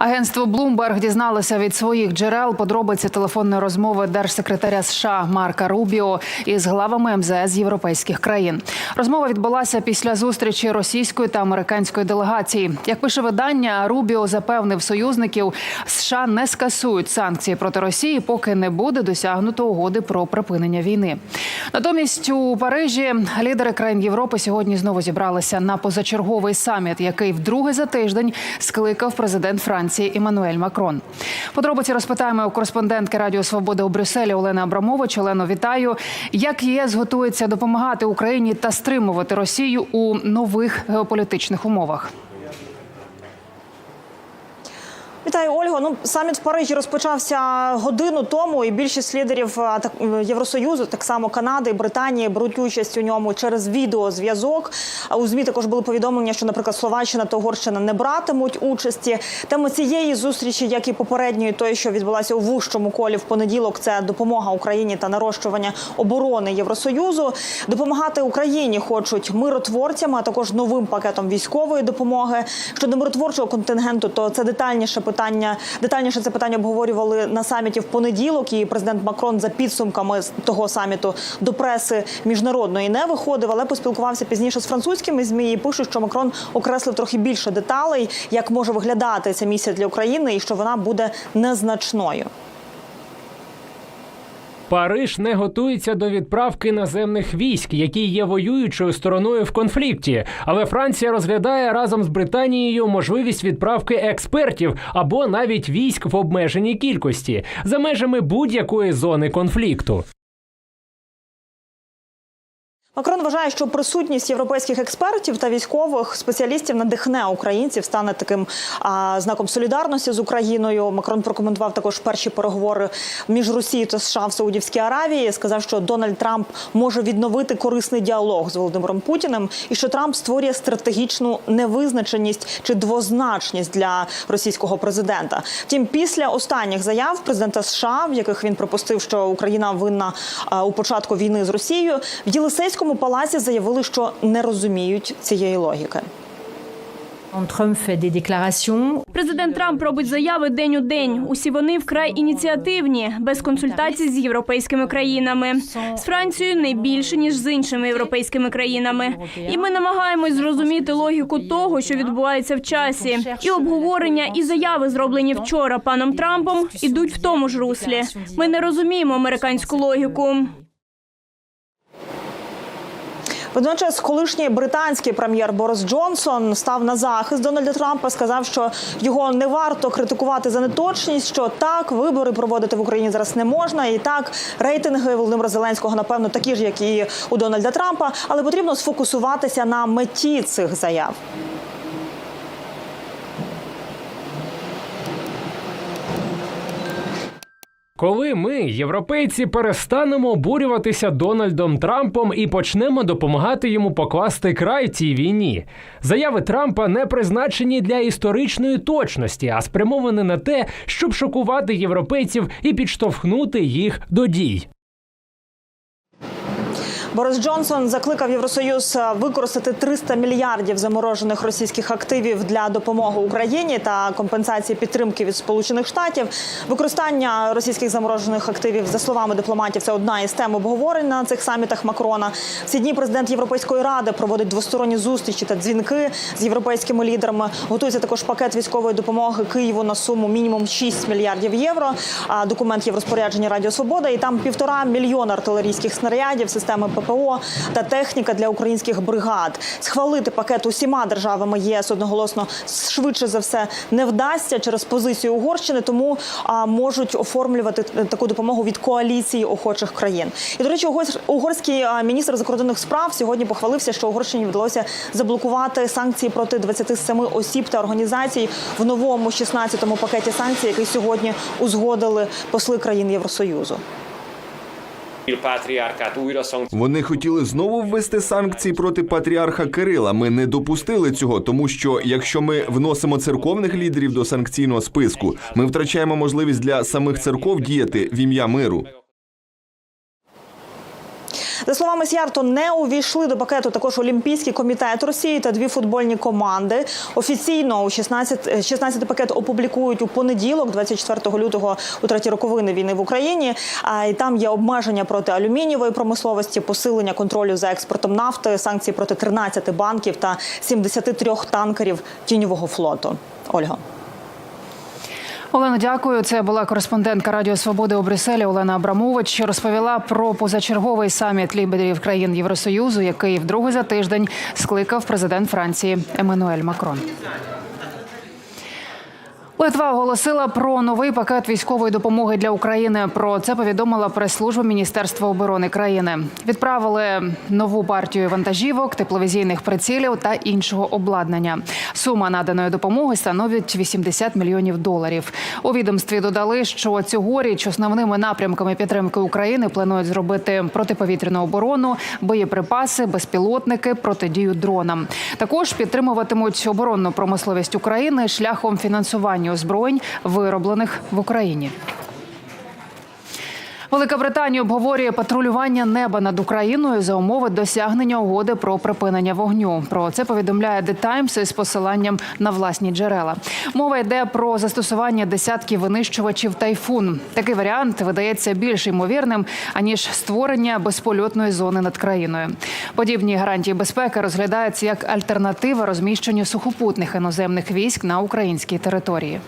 Агентство Bloomberg дізналося від своїх джерел подробиці телефонної розмови держсекретаря США Марка Рубіо із главами МЗС європейських країн. Розмова відбулася після зустрічі російської та американської делегації. Як пише видання, Рубіо запевнив союзників, США не скасують санкції проти Росії, поки не буде досягнуто угоди про припинення війни. Натомість у Парижі лідери країн Європи сьогодні знову зібралися на позачерговий саміт, який вдруге за тиждень скликав президент Франції Еммануель Макрон. Подробиці розпитаємо у кореспондентки Радіо Свобода у Брюсселі Олени Абрамович. Олено, вітаю. Як ЄС готується допомагати Україні та стримувати Росію у нових геополітичних умовах? Вітаю, Ольго. Ну саміт в Парижі розпочався годину тому, і більшість лідерів так, Євросоюзу, так само Канади, Британії, беруть участь у ньому через відеозв'язок. А у змі також були повідомлення, що, наприклад, Словаччина та Угорщина не братимуть участі. Тема цієї зустрічі, як і попередньої, тої, що відбулася у вужчому колі в понеділок, це допомога Україні та нарощування оборони Євросоюзу. Допомагати Україні хочуть миротворцями, а також новим пакетом військової допомоги. Щодо миротворчого контингенту, то це детальніше питання. Детальніше це питання обговорювали на саміті в понеділок. І президент Макрон за підсумками того саміту до преси міжнародної не виходив, але поспілкувався пізніше з французькими змі. і Пишуть, що Макрон окреслив трохи більше деталей, як може виглядати ця місія для України, і що вона буде незначною. Париж не готується до відправки наземних військ, які є воюючою стороною в конфлікті. Але Франція розглядає разом з Британією можливість відправки експертів або навіть військ в обмеженій кількості за межами будь-якої зони конфлікту. Макрон вважає, що присутність європейських експертів та військових спеціалістів надихне українців, стане таким а, знаком солідарності з Україною. Макрон прокоментував також перші переговори між Росією та США в Саудівській Аравії. Сказав, що Дональд Трамп може відновити корисний діалог з Володимиром Путіним, і що Трамп створює стратегічну невизначеність чи двозначність для російського президента. Втім, після останніх заяв президента США, в яких він припустив, що Україна винна у початку війни з Росією, в Єлисейському палаці заявили, що не розуміють цієї логіки. Президент Трамп робить заяви день у день. Усі вони вкрай ініціативні, без консультацій з європейськими країнами. З Францією не більше ніж з іншими європейськими країнами. І ми намагаємось зрозуміти логіку того, що відбувається в часі. І обговорення, і заяви, зроблені вчора паном Трампом, ідуть в тому ж руслі. Ми не розуміємо американську логіку. Водночас, колишній британський прем'єр Борис Джонсон став на захист Дональда Трампа. Сказав, що його не варто критикувати за неточність. Що так вибори проводити в Україні зараз не можна, і так рейтинги Володимира Зеленського, напевно, такі ж, як і у Дональда Трампа, але потрібно сфокусуватися на меті цих заяв. Коли ми, європейці, перестанемо обурюватися Дональдом Трампом і почнемо допомагати йому покласти край цій війні. Заяви Трампа не призначені для історичної точності, а спрямовані на те, щоб шокувати європейців і підштовхнути їх до дій. Борис Джонсон закликав Євросоюз використати 300 мільярдів заморожених російських активів для допомоги Україні та компенсації підтримки від Сполучених Штатів. Використання російських заморожених активів, за словами дипломатів, це одна із тем обговорень на цих самітах Макрона. В ці дні президент Європейської ради проводить двосторонні зустрічі та дзвінки з європейськими лідерами. Готується також пакет військової допомоги Києву на суму мінімум 6 мільярдів євро. А документ є в розпорядженні Радіо Свобода, і там півтора мільйона артилерійських снарядів, системи ППО та техніка для українських бригад. Схвалити пакет усіма державами єС одноголосно швидше за все не вдасться через позицію Угорщини, тому а, можуть оформлювати таку допомогу від коаліції охочих країн. І до речі, угорсь- угорський міністр закордонних справ сьогодні похвалився, що Угорщині вдалося заблокувати санкції проти 27 осіб та організацій в новому 16-му пакеті санкцій, який сьогодні узгодили посли країн Євросоюзу. Вони хотіли знову ввести санкції проти патріарха Кирила. Ми не допустили цього, тому що якщо ми вносимо церковних лідерів до санкційного списку, ми втрачаємо можливість для самих церков діяти в ім'я миру. За словами Сярто, не увійшли до пакету також Олімпійський комітет Росії та дві футбольні команди. Офіційно у 16, 16 пакет опублікують у понеділок, 24 лютого, у треті роковини війни в Україні. А і там є обмеження проти алюмінієвої промисловості, посилення контролю за експортом нафти, санкції проти 13 банків та 73 танкерів тіньового флоту. Ольга. Олено, дякую. Це була кореспондентка Радіо Свободи у Брюсселі Олена Абрамович. Розповіла про позачерговий саміт лідерів країн Євросоюзу, який вдруге за тиждень скликав президент Франції Еммануель Макрон. Литва оголосила про новий пакет військової допомоги для України. Про це повідомила прес-служба Міністерства оборони країни. Відправили нову партію вантажівок, тепловізійних прицілів та іншого обладнання. Сума наданої допомоги становить 80 мільйонів доларів. У відомстві додали, що цьогоріч основними напрямками підтримки України планують зробити протиповітряну оборону, боєприпаси, безпілотники, протидію дронам. Також підтримуватимуть оборонну промисловість України шляхом фінансування озброєнь, вироблених в Україні. Велика Британія обговорює патрулювання неба над Україною за умови досягнення угоди про припинення вогню. Про це повідомляє The Times із посиланням на власні джерела. Мова йде про застосування десятків винищувачів тайфун. Такий варіант видається більш ймовірним аніж створення безпольотної зони над країною. Подібні гарантії безпеки розглядаються як альтернатива розміщенню сухопутних іноземних військ на українській території.